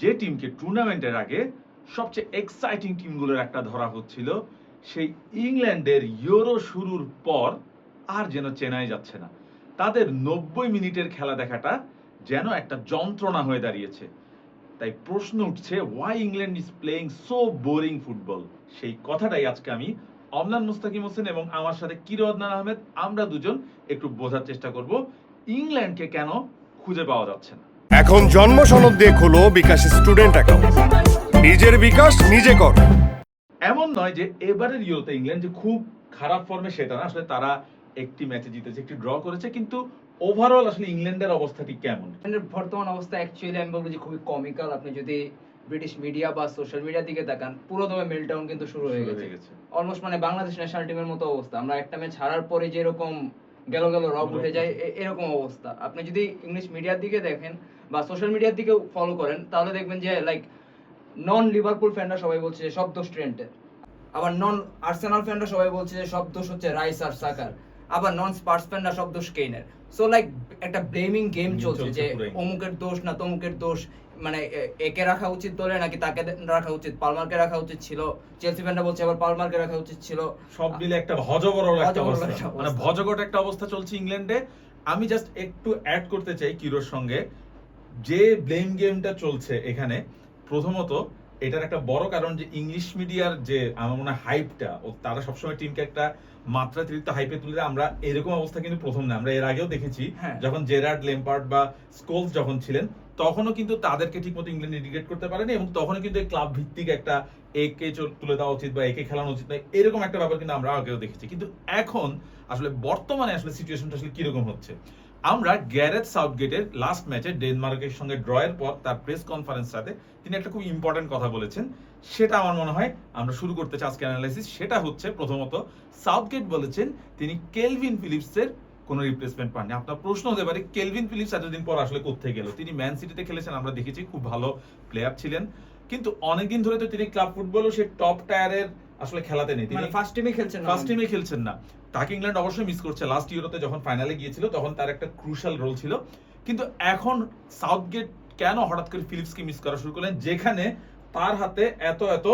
যে টিমকে টুর্নামেন্টের আগে সবচেয়ে এক্সাইটিং টিমগুলোর একটা ধরা হচ্ছিল, সেই ইংল্যান্ডের ইউরো শুরুর পর আর যেন চেনাই যাচ্ছে না। তাদের নব্বই মিনিটের খেলা দেখাটা যেন একটা যন্ত্রণা হয়ে দাঁড়িয়েছে। তাই প্রশ্ন উঠছে why England is playing so boring football সেই কথাটাই আজকে আমি অমলান মুস্তাকিম হোসেন এবং আমার সাথে কিরো আদনান আহমেদ, আমরা দুজন একটু বোঝার চেষ্টা করব, ইংল্যান্ডকে কেন খুঁজে পাওয়া যাচ্ছে না? এখন জন্ম সনদ দিয়ে খোলো বিকাশ স্টুডেন্ট অ্যাকাউন্ট। নিজের বিকাশ নিজে কর। এমন নয় যে এবারের ইউরোতে ইংল্যান্ড যে খুব খারাপ ফর্মে সেটা না আসলে তারা একটি ম্যাচে জিতেছে একটি ড্র করেছে কিন্তু ওভারঅল আসলে ইংল্যান্ডের অবস্থাটি কেমন? ইংল্যান্ডের বর্তমান অবস্থা অ্যাকচুয়ালি আমি বলব যে খুবই কমিক্যাল আপনি যদি ব্রিটিশ মিডিয়া বা সোশ্যাল মিডিয়ার দিকে তাকান পুরো দমে মেলটাউন কিন্তু শুরু হয়ে গেছে। অলমোস্ট মানে বাংলাদেশ ন্যাশনাল টিমের মতো অবস্থা। আমরা একটা ম্যাচ হারার পরে যেরকম গেল গেল রব উঠে যায় এরকম অবস্থা। আপনি যদি ইংলিশ মিডিয়ার দিকে দেখেন বা সোশ্যাল মিডিয়ার দিকেও ফলো করেন তাহলে দেখবেন যে লাইক নন লিভারপুল ফ্যানরা সবাই বলছে যে সব দোষ ট্রেন্টের। আবার নন আর্সেনাল ফ্যানরা সবাই বলছে যে সব দোষ হচ্ছে রাইস আর সাকার। আবার নন স্পার্স ফ্যানরা সব দোষ কেইনের সো লাইক একটা ব্লেমিং গেম চলছে যে অমুকের দোষ না তমুকের দোষ মানে একে রাখা উচিত দলে নাকি তাকে রাখা উচিত? পালমারকে রাখা উচিত ছিল। চেলসি ফ্যানরা বলছে আবার পালমারকে রাখা উচিত ছিল। সব মিলে একটা অবস্থা একটা অবস্থা। মানে ভজগট একটা অবস্থা চলছে ইংল্যান্ডে। আমি জাস্ট একটু অ্যাড করতে চাই কিরোর সঙ্গে। যে ব্লেম গেমটা চলছে এখানে প্রথমত এটার একটা বড় কারণ যে ইংলিশ মিডিয়ার যে আমার মনে হয় হাইপটা ও তারা সবসময় টিমকে একটা মাত্রাতিরিক্ত হাইপে তুলে। আমরা এরকম অবস্থা কিন্তু প্রথম না আমরা এর আগেও দেখেছি হ্যাঁ। যখন জেরার্ড লেম্পার্ড বা স্কোলস যখন ছিলেন তখনও কিন্তু তাদেরকে ঠিকমতো ইংল্যান্ড ইন্ডিকেট করতে পারেনি এবং তখনও কিন্তু ক্লাব ভিত্তিক একটা একে তুলে দেওয়া উচিত বা একে খেলানো উচিত নয় এরকম একটা ব্যাপার কিন্তু আমরা আগেও দেখেছি কিন্তু এখন আসলে বর্তমানে আসলে সিচুয়েশনটা আসলে কীরকম হচ্ছে আমরা গ্যারেথ সাউথগেটের লাস্ট ম্যাচে ডেনমার্কের সঙ্গে ড্রয়ের পর তার প্রেস কনফারেন্সটাতে তিনি একটা খুব ইম্পর্টেন্ট কথা বলেছেন। সেটা আমার মনে হয় আমরা শুরু করতে চাই আজকে অ্যানালাইসিস সেটা হচ্ছে প্রথমত, সাউথগেট বলেছেন তিনি কেলভিন ফিলিপসের কোনো রিপ্লেসমেন্ট পাননি। আপনার প্রশ্ন হতে পারে, কেলভিন ফিলিপস এতদিন পর আসলে কোথায় গেল? তিনি ম্যান সিটিতে খেলেছেন, আমরা দেখেছি, খুব ভালো প্লেয়ার ছিলেন। কিন্তু অনেকদিন ধরে তো তিনি ক্লাব ফুটবলও সে টপ টায়ারের আসলে খেলাতে নেই। তিনি মানে ফার্স্ট টিমে খেলছেন ফার্স্ট টিমে খেলছেন না। তাকে ইংল্যান্ড অবশ্যই মিস করছে। লাস্ট ইউরোতে যখন ফাইনালে গিয়েছিল তখন তার একটা ক্রুশাল রোল ছিল। কিন্তু এখন সাউথগেট কেন হঠাৎ করে ফিলিপসকে মিস করা শুরু করলেন? যেখানে তার হাতে এত এত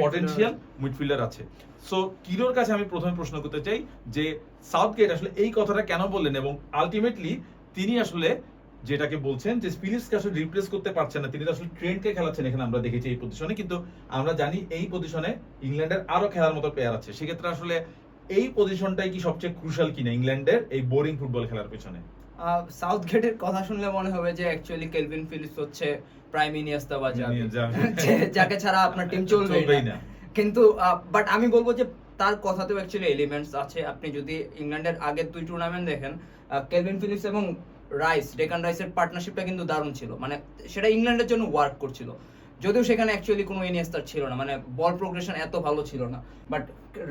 পটেনশিয়াল মিডফিল্ডার আছে। সো কিরোর কাছে আমি প্রথমে প্রশ্ন করতে চাই যে সাউথগেট আসলে এই কথাটা কেন বললেন? এবং আলটিমেটলি তিনি আসলে যেটাকে বলছেন যে ফিলিপসকে আসলে রিপ্লেস করতে পারছেন না। তিনি আসলে ট্রেন্ডকে খেলাচ্ছেন এখানে আমরা দেখেছি এই পজিশনে কিন্তু আমরা জানি এই পজিশনে ইংল্যান্ডের আরও খেলার মতো প্লেয়ার আছে। সেক্ষেত্রে আসলে এই পজিশনটাই কি সবচেয়ে ক্রুশাল কিনা ইংল্যান্ডের এই বোরিং ফুটবল খেলার পেছনে? সাউথ গেটের কথা শুনলে মনে হবে যে অ্যাকচুয়ালি কেলভিন ফিলিপস হচ্ছে প্রাইম ইনিয়েস্তা বা যাকে ছাড়া আপনার টিম চলবেই না। কিন্তু বাট আমি বলব যে তার কথাতেও অ্যাকচুয়ালি এলিমেন্টস আছে। আপনি যদি ইংল্যান্ডের আগের দুই টুর্নামেন্ট দেখেন কেলভিন ফিলিপস এবং রাইস, ডেকান রাইসের পার্টনারশিপটা কিন্তু দারুণ ছিল। মানে সেটা ইংল্যান্ডের জন্য ওয়ার্ক করছিল। যদিও সেখানে অ্যাকচুয়ালি কোনো ইনিয়েস্তার ছিল না মানে বল প্রোগ্রেশন এত ভালো ছিল না। বাট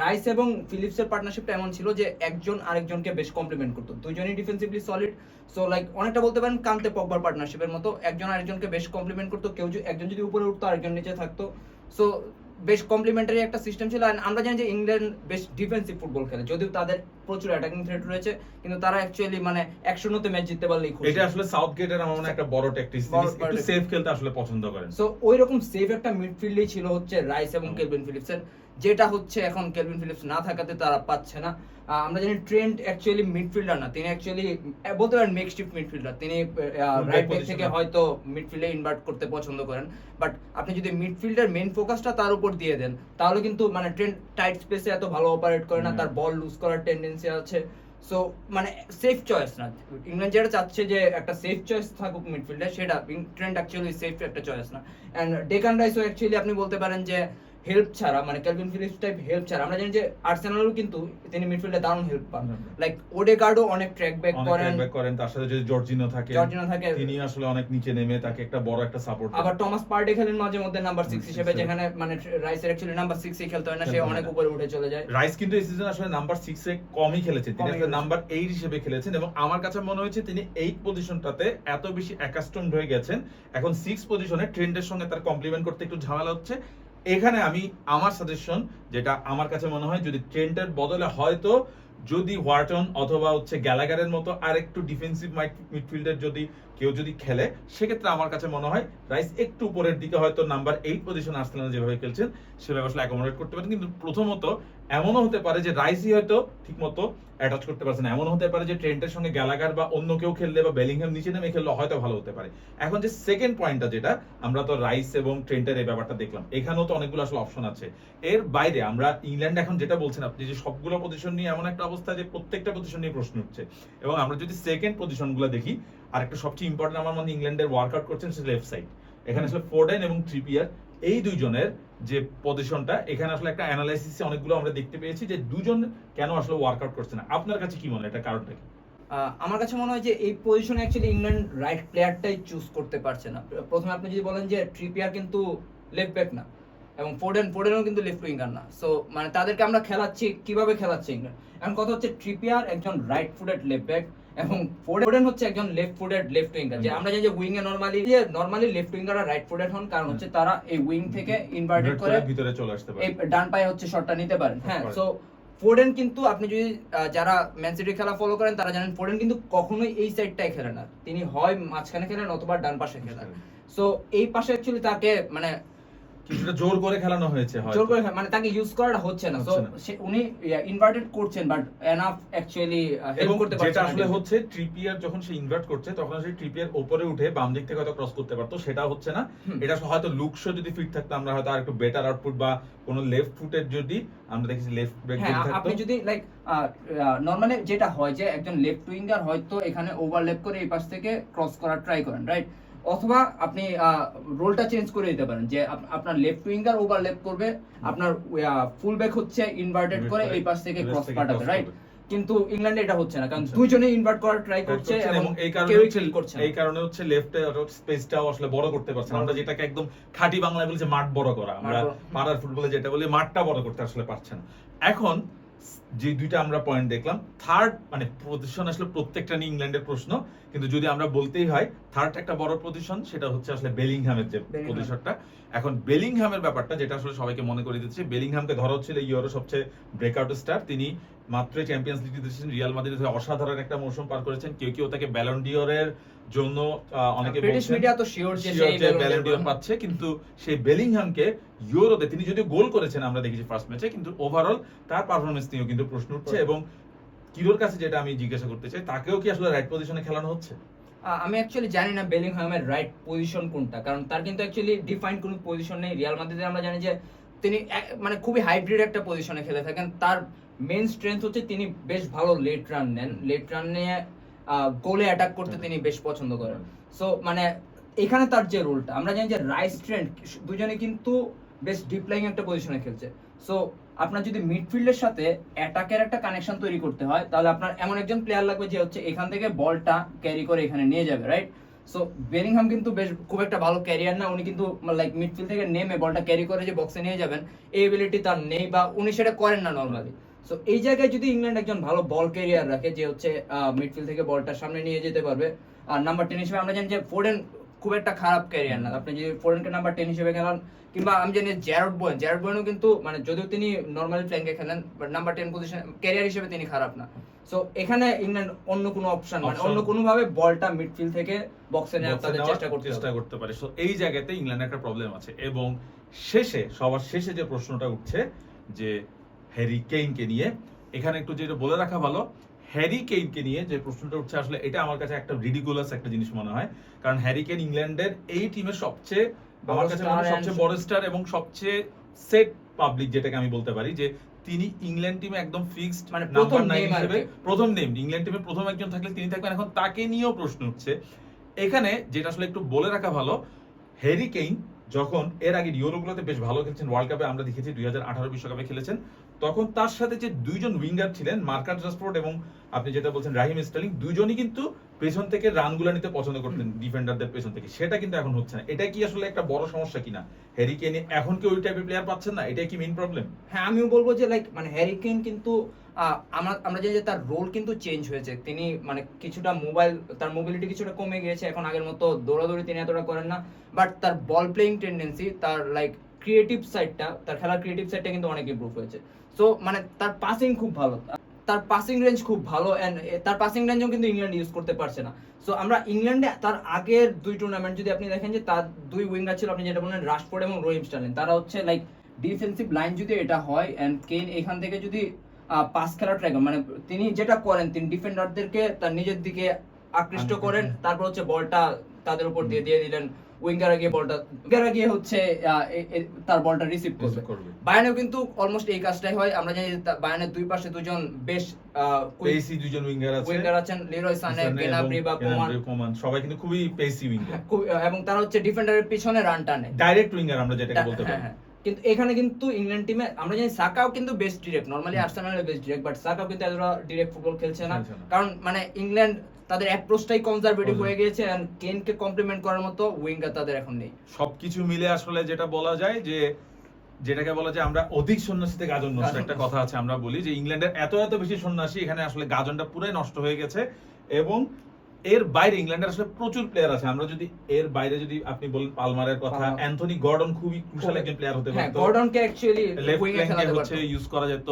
রাইস এবং ফিলিপসের পার্টনারশিপটা এমন ছিল যে একজন আরেকজনকে বেশ কমপ্লিমেন্ট করতো। দুজনই ডিফেন্সিভলি সলিড সো লাইক অনেকটা বলতে পারেন কান্তে পগবার পার্টনারশিপের মতো। একজন আরেকজনকে বেশ কমপ্লিমেন্ট করতো, কেউ একজন যদি উপরে উঠতো, আরেকজন নিচে থাকতো। সো বেশ কমপ্লিমেন্টারি একটা সিস্টেম ছিল। আমরা জানি যে ইংল্যান্ড বেশ ডিফেন্সিভ ফুটবল খেলে, যদিও তাদের প্রচুর অ্যাটাকিং থ্রেট রয়েছে কিন্তু তারা অ্যাকচুয়ালি মানে একশো নতে ম্যাচ জিততে পারলেই খুশি। এটা আসলে সাউথ গেটের আমার মনে একটা বড় ট্যাকটিস বড় একটু সেফ খেলতে আসলে পছন্দ করেন। সো ওই রকম সেফ একটা মিডফিল্ডই ছিল হচ্ছে রাইস এবং কেলভিন ফিলিপসের যেটা হচ্ছে এখন কেলভিন ফিলিপস না থাকাতে তারা পাচ্ছে না। আমরা জানি ট্রেন্ড অ্যাকচুয়ালি মিডফিল্ডার না। তিনি অ্যাকচুয়ালি বলতে পারেন মেকশিফট মিডফিল্ডার তিনি রাইট ব্যাক থেকে হয়তো মিডফিল্ডে ইনভার্ট করতে পছন্দ করেন। বাট আপনি যদি মিডফিল্ডের মেইন ফোকাসটা তার উপর দিয়ে দেন তাহলে কিন্তু মানে ট্রেন্ড টাইট স্পেসে এত ভালো অপারেট করে না তার বল লুজ করার টেন্ডেন্সি আছে। সো মানে সেফ চয়েস না। ইংল্যান্ড যেটা চাচ্ছে যে একটা সেফ চয়েস থাকুক মিডফিল্ডে সেটা ট্রেন্ড অ্যাকচুয়ালি সেফ একটা চয়েস না। অ্যান্ড ডেকান রাইসও অ্যাকচুয়ালি আপনি বলতে পারেন যে হেল্প ছাড়া মানে ক্যালভিন ফিলিপস টাইপ হেল্প ছাড়া আমরা জানি যে আর্সেনালও কিন্তু তিনি মিডফিল্ডে দারুণ হেল্প পান। লাইক ওডেগার্ডও অনেক ট্র্যাক ব্যাক করেন। back করেন তার সাথে যদি জর্জিনো থাকে জর্জিনো থাকে। তিনি আসলে অনেক নিচে নেমে তাকে একটা বড় একটা সাপোর্ট আবার টমাস পার্টে খেলেন মাঝে মধ্যে নাম্বার সিক্স six হিসেবে হিসেবে। যেখানে মানে রাইসের অ্যাকচুয়ালি নাম্বার সিক্সই খেলতে হয় না সে অনেক উপরে উঠে চলে যায়। রাইস কিন্তু এই সিজন আসলে নাম্বার সিক্স এ কমই খেলেছে। তিনি আসলে নাম্বার এইট হিসেবে খেলেছেন এবং আমার কাছে মনে হয়েছে তিনি এইট পজিশনটাতে এত বেশি অ্যাকাস্টমড হয়ে গেছেন। এখন সিক্স পজিশনে ট্রেন্ডের সঙ্গে তার কমপ্লিমেন্ট করতে একটু ঝামেলা হচ্ছে। এখানে আমি আমার সাজেশন যেটা আমার কাছে মনে হয় যদি ট্রেন্টের বদলে হয়তো যদি ওয়ার্টন অথবা হচ্ছে গ্যালাগারের মতো আর একটু ডিফেন্সিভ মিডফিল্ডের যদি কেউ যদি খেলে, সেক্ষেত্রে আমার কাছে মনে হয় রাইস একটু উপরের দিকে হয়তো নাম্বার এইট পজিশন আর্সেনাল যেভাবে খেলছেন, সেভাবে আসলে অ্যাকোমোডেট করতে পারেন। কিন্তু প্রথমত এমনও হতে পারে যে রাইসই হয়তো ঠিকমতো অ্যাটাচ করতে পারছে না। এমন হতে পারে যে ট্রেন্টের সঙ্গে গ্যালাগার বা অন্য কেউ খেললে বা বেলিংহাম নিচে নেমে খেললে, হয়তো ভালো হতে পারে। এখন যে সেকেন্ড পয়েন্টটা যেটা, আমরা তো রাইস এবং ট্রেন্টের এই ব্যাপারটা দেখলাম। এখানেও তো অনেকগুলো আসলে অপশন আছে। এর বাইরে আমরা ইংল্যান্ড এখন যেটা বলছেন আপনি, যে সবগুলো পজিশন নিয়ে এমন একটা অবস্থা যে প্রত্যেকটা পজিশন নিয়ে প্রশ্ন উঠছে। এবং আমরা যদি সেকেন্ড পজিশনগুলো দেখি আর একটা সবচেয়ে ইম্পর্টেন্ট আমার মনে ইংল্যান্ডের ওয়ার্কআউট করছেন সেটা লেফট সাইড এখানে আসলে ফোর্ডেন এবং ট্রিপিয়ার এই দুইজনের যে পজিশনটা এখানে আসলে একটা অ্যানালাইসিসে অনেকগুলো আমরা দেখতে পেয়েছি যে দুজন কেন আসলে ওয়ার্কআউট করছে না। আপনার কাছে কি মনে হয়? এটা কারণটা কি? আমার কাছে মনে হয় যে এই পজিশনে অ্যাকচুয়ালি ইংল্যান্ড রাইট প্লেয়ারটাই চুজ করতে পারছে না। প্রথমে আপনি যদি বলেন যে ট্রিপিয়ার কিন্তু লেফট ব্যাক না, এবং ফোর্ডেন ফোর্ডেনও কিন্তু লেফট উইঙ্গার না। সো মানে তাদেরকে আমরা খেলাচ্ছি, কীভাবে খেলাচ্ছি ইংল্যান্ড এখন কথা হচ্ছে ট্রিপিয়ার একজন রাইট ফুটেড লেফট ব্যাক এবং ফোর্ডেন হচ্ছে একজন লেফট ফুটেড লেফট উইঙ্গার যে আমরা জানি যে উইং এ নরমালি যে নরমালি লেফট উইঙ্গাররা রাইট ফুটেড হন কারণ হচ্ছে তারা এই উইং থেকে ইনভার্টেড করে ভিতরে চলে আসতে পারে। ডান পায়ে হচ্ছে শটটা নিতে পারেন। হ্যাঁ। সো ফোর্ডেন কিন্তু আপনি যদি যারা ম্যান সিটি খেলা ফলো করেন তারা জানেন ফোর্ডেন কিন্তু কখনোই এই সাইডটাই খেলে না। তিনি হয় মাঝখানে খেলেন অথবা ডান পাশে খেলেন। সো এই পাশে অ্যাকচুয়ালি তাকে মানে কিছুটা জোর করে খেলানো হয়েছে। জোর করে মানে তাকে ইউজ করাটা হচ্ছে না। উনি ইনভার্টেড করছেন বাট এনাফ অ্যাকচুয়ালি হেল্প করতে যেটা আসলে হচ্ছে ট্রিপিয়ার যখন সে ইনভার্ট করছে তখন ট্রিপিয়ার উপরে উঠে বাম দিক থেকে হয়তো ক্রস করতে পারতো সেটা হচ্ছে না। এটা হয়তো লুকশো যদি ফিট থাকতো আমরা হয়তো আর একটু বেটার আউটপুট বা কোনো লেফট ফুটের যদি আমরা দেখেছি লেফট ব্যাক হ্যাঁ থাকতো। আপনি যদি লাইক নরমালি যেটা হয় যে একজন লেফট উইঙ্গার হয়তো এখানে ওভারল্যাপ করে এই পাশ থেকে ক্রস করার ট্রাই করেন রাইট অথবা আপনি রোলটা চেঞ্জ করে দিতে পারেন যে আপনার লেফট উইঙ্গার ওভারল্যাপ করবে আপনার ফুল ব্যাক হচ্ছে ইনভার্টেড করে এই পাশ থেকে ক্রস পাঠাবে রাইট কিন্তু ইংল্যান্ডে এটা হচ্ছে না কারণ হচ্ছে না। দুইজনেই ইনভার্ট করার ট্রাই করছে এবং এই কারণে হচ্ছে করছে এই কারণে হচ্ছে লেফটে স্পেসটাও আসলে বড় করতে পারছে না। আমরা যেটাকে একদম খাঁটি বাংলায় বলছি মাঠ বড় করা। আমরা। পাড়ার ফুটবলে যেটা বলি মাঠটা বড় করতে আসলে পারছে না। এখন যে দুইটা আমরা পয়েন্ট দেখলাম থার্ড মানে প্রতিষ্ঠান আসলে প্রত্যেকটা নিয়ে ইংল্যান্ডের প্রশ্ন কিন্তু যদি আমরা বলতেই হয় থার্ড একটা বড় প্রতিষ্ঠান সেটা হচ্ছে আসলে বেলিংহামের যে প্রতিষ্ঠানটা এখন বেলিংহামের ব্যাপারটা যেটা আসলে সবাইকে মনে করে দিচ্ছে বেলিংহামকে ধরা হচ্ছিল ইউরো সবচেয়ে ব্রেকআউট স্টার তিনি মাত্র চ্যাম্পিয়ন্স লিগ জিতেছেন রিয়াল মাদ্রিদ হয়ে অসাধারণ একটা মৌসুম পার করেছেন। কেউ কেউ তাকে ব্যালন্ডিওরের জন্য অনেকে ব্রিটিশ মিডিয়া তো শিওর যে সেই d'Or পাচ্ছে কিন্তু সেই বেলিংহামকে ইউরোতে তিনি যদিও গোল করেছেন আমরা দেখেছি ফার্স্ট ম্যাচে কিন্তু ওভারঅল তার পারফরমেন্স নিয়েও কিন্তু প্রশ্ন উঠছে এবং কিরোর কাছে যেটা আমি জিজ্ঞাসা করতে চাই তাকেও কি আসলে রাইট পজিশনে খেলানো হচ্ছে? আমি অ্যাকচুয়ালি জানি না বেলিংহামের রাইট পজিশন কোনটা কারণ তার কিন্তু অ্যাকচুয়ালি ডিফাইন্ড কোনো পজিশন নেই। রিয়াল মাদ্রিদে আমরা জানি যে তিনি মানে খুবই হাইব্রিড একটা পজিশনে খেলে থাকেন। তার মেন স্ট্রেংথ হচ্ছে তিনি বেশ ভালো লেট রান নেন। লেট রান নিয়ে গোলে অ্যাটাক করতে তিনি বেশ পছন্দ করেন। সো মানে এখানে তার যে রোলটা আমরা জানি যে রাইস ট্রেন্ড দুজনে কিন্তু বেশ ডিপ লাইং একটা পজিশনে খেলছে। সো আপনার যদি মিডফিল্ডের সাথে অ্যাটাকের একটা কানেকশন তৈরি করতে হয়, তাহলে আপনার এমন একজন প্লেয়ার লাগবে যে হচ্ছে এখান থেকে বলটা ক্যারি করে এখানে নিয়ে যাবে রাইট সো বেলিংহাম কিন্তু বেশ খুব একটা ভালো ক্যারিয়ার না, উনি কিন্তু লাইক মিডফিল্ড থেকে নেমে বলটা ক্যারি করে যে বক্সে নিয়ে যাবেন। এই এবিলিটি তার নেই বা উনি সেটা করেন না নর্মালি সো এই জায়গায় যদি ইংল্যান্ড একজন ভালো বল ক্যারিয়ার রাখে যে হচ্ছে মিডফিল্ড থেকে বলটা সামনে নিয়ে যেতে পারবে। আর নাম্বার টেন হিসেবে আমরা জানি যে ফোর্ডেন খুব একটা খারাপ ক্যারিয়ার না। আপনি যদি ফোর্ডেনকে নাম্বার টেন হিসেবে খেলান কিংবা আমি জানি জ্যারড বয়েন জ্যারড বয়েনও কিন্তু মানে যদিও তিনি নর্মালি ফ্ল্যাঙ্কে খেলেন but number ten position career হিসেবে তিনি খারাপ না। সো এখানে ইংল্যান্ড অন্য কোনো অপশন মানে অন্য কোনো ভাবে বলটা মিডফিল্ড থেকে বক্সে নেওয়ার তাদের চেষ্টা করতে চেষ্টা করতে পারে। So, এই জায়গাতে ইংল্যান্ডের একটা প্রবলেম আছে। এবং শেষে সবার শেষে যে প্রশ্নটা উঠছে যে হ্যারি কেইনকে নিয়ে। এখানে একটু যেটা বলে রাখা ভালো হ্যারি কেইনকে নিয়ে যে প্রশ্নটা উঠছে আসলে এটা আমার কাছে একটা রিডিকুলাস একটা জিনিস মনে হয়। কারণ হ্যারি কেইন ইংল্যান্ডের এই টিমের সবচেয়ে আমার কাছে মনে সবচেয়ে বড় স্টার এবং সবচেয়ে সেট পাবলিক যেটাকে আমি বলতে পারি যে তিনি ইংল্যান্ড টিমে একদম ফিক্সড মানে প্রথম নাইন হিসেবে প্রথম নেম ইংল্যান্ড টিমে প্রথম একজন থাকলে তিনি থাকবেন। এখন তাকে নিয়েও প্রশ্ন উঠছে। এখানে যেটা আসলে একটু বলে রাখা ভালো হ্যারি কেইন যখন এর আগে ইউরোগুলোতে বেশ ভালো খেলছেন ওয়ার্ল্ড কাপে আমরা দেখেছি দুই হাজার আঠারো বিশ্বকাপে খেলেছেন তখন তার সাথে যে দুইজন উইঙ্গার ছিলেন মার্কাস রাসফোর্ড এবং আপনি যেটা বলছেন রাহিম স্টার্লিং দুইজনই কিন্তু পেছন থেকে রানগুলো নিতে পছন্দ করতেন ডিফেন্ডারদের পেছন থেকে। সেটা কিন্তু এখন হচ্ছে না। এটা কি আসলে একটা বড় সমস্যা কিনা? হ্যারি কেইন এখন কি ওই টাইপের প্লেয়ার পাচ্ছেন না? এটাই কি মেইন প্রবলেম হ্যাঁ আমিও বলব যে লাইক মানে হ্যারি কেইন কিন্তু আমরা আমরা জানি যে তার রোল কিন্তু চেঞ্জ হয়েছে। তিনি মানে কিছুটা মোবাইল তার মোবিলিটি কিছুটা কমে গিয়েছে। এখন আগের মতো দৌড়াদৌড়ি তিনি এতটা করেন না। বাট তার বল প্লেইং টেন্ডেন্সি তার লাইক ক্রিয়েটিভ সাইডটা তার খেলার ক্রিয়েটিভ সাইডটা কিন্তু অনেক ইম্প্রুভ হয়েছে। সো মানে তার পাসিং খুব ভালো তার পাসিং রেঞ্জ খুব ভালো এন্ড তার পাসিং রেঞ্জও কিন্তু ইংল্যান্ড ইউজ করতে পারছে না সো আমরা ইংল্যান্ডে তার আগের দুই টুর্নামেন্ট যদি আপনি দেখেন যে তার দুই উইঙ্গার ছিল আপনি যেটা বললেন রাশফোর্ড এবং রহিম স্টার্লিং তারা হচ্ছে লাইক ডিফেন্সিভ লাইন যদি এটা হয় এন্ড কেন এখান থেকে যদি পাস খেলা ট্রাই মানে তিনি যেটা করেন তিনি ডিফেন্ডারদেরকে তার নিজের দিকে আকৃষ্ট করেন করেন। তারপর হচ্ছে বলটা তাদের উপর দিয়ে দিয়ে দিলেন উইঙ্গারে গিয়ে বলটা উইঙ্গারা গিয়ে হচ্ছে তার বলটা রিসিভ করবে। বায়ানেও কিন্তু অলমোস্ট এই কাজটাই হয়। আমরা জানি বায়ানের দুই পাশে দুজন বেশ পেসি দুজন উইঙ্গার আছে। উইঙ্গার আছেন লিরয় সানে বা এবং কোমান কোমান সবাই কিন্তু খুবই পেসি উইঙ্গার। খুব- এবং তারা হচ্ছে ডিফেন্ডারের পিছনে রান টানে। ডাইরেক্ট উইঙ্গার আমরা যেটা বলতে হ্যাঁ, পারি। হ্যাঁ। কিন্তু এখানে কিন্তু ইংল্যান্ড টিমে আমরা জানি সাকাও কিন্তু বেস্ট ডিরেক্ট নরমালি আর্সেনালের বেস্ট ডিরেক্ট বাট সাকাও কিন্তু এতটা ডিরেক্ট ফুটবল খেলছে না। কারণ মানে ইংল্যান্ড তাদের অ্যাপ্রোচটাই কনজারভেটিভ হয়ে গিয়েছে এন্ড কেনকে কমপ্লিমেন্ট করার মতো উইঙ্গার তাদের এখন নেই। সবকিছু মিলে আসলে যেটা বলা যায় যে যেটাকে বলা যায় আমরা অধিক সন্ন্যাসী থেকে গাজন নষ্ট। একটা কথা আছে আমরা বলি যে ইংল্যান্ডের এত এত বেশি সন্ন্যাসী এখানে আসলে গাজনটা পুরাই নষ্ট হয়ে গেছে। এবং এর বাইরে ইংল্যান্ডের আসলে প্রচুর প্লেয়ার আছে। আমরা যদি এর বাইরে যদি আপনি বলেন পালমারের কথা অ্যান্থনি গর্ডন খুবই ক্রুশাল একজন প্লেয়ার হতে হ্যাঁ পারতো। গর্ডনকে অ্যাকচুয়ালি লেফট উইঙ্গে হচ্ছে ইউজ করা যেত।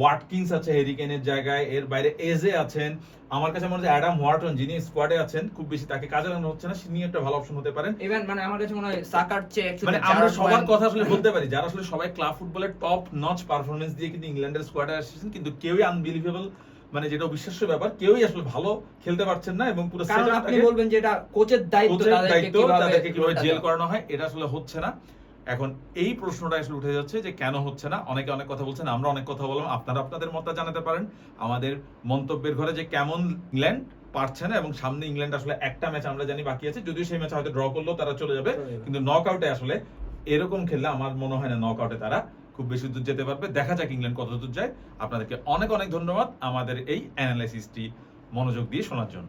ওয়াটকিনস আছে হেরিকেনের জায়গায় এর বাইরে এজে আছেন। আমার কাছে মনে হয় অ্যাডাম ওয়াটন যিনি স্কোয়াডে আছেন খুব বেশি তাকে কাজে লাগানো হচ্ছে না তিনি একটা ভালো অপশন হতে পারেন। ইভেন মানে আমার কাছে মনে হয় সাকার চেয়ে মানে আমরা সবার কথা আসলে বলতে পারি যারা আসলে সবাই ক্লাব ফুটবলের টপ নচ পারফরমেন্স দিয়ে কিন্তু ইংল্যান্ডের স্কোয়াডে আসছেন কিন্তু কেউই আনবিলিভেবল মানে যেটা অবিশ্বাস্য ব্যাপার কেউই আসলে ভালো খেলতে পারছেন না এবং পুরো কারণ আপনি বলবেন যে এটা কোচের দায়িত্ব তাদেরকে দায়িত্ব কীভাবে তাদেরকে কীভাবে জেল করানো হয় এটা আসলে হচ্ছে না। এখন এই প্রশ্নটা আসলে উঠে যাচ্ছে যে কেন হচ্ছে না? অনেকে অনেক কথা বলছেন আমরা অনেক কথা বললাম আপনারা আপনাদের মত জানাতে পারেন। আমাদের মন্তব্যের ঘরে যে কেমন ইংল্যান্ড পারছে না এবং সামনে ইংল্যান্ড আসলে একটা ম্যাচ আমরা জানি বাকি আছে যদিও সেই ম্যাচ হয়তো ড্র করলেও তারা চলে যাবে। চলে যাবে। কিন্তু নক আউটে আসলে এরকম খেললে আমার মনে হয় না নক আউটে তারা খুব বেশি দূর যেতে পারবে। দেখা যাক ইংল্যান্ড কত দূর যায়। আপনাদেরকে অনেক অনেক ধন্যবাদ আমাদের এই অ্যানালাইসিসটি মনোযোগ দিয়ে শোনার জন্য।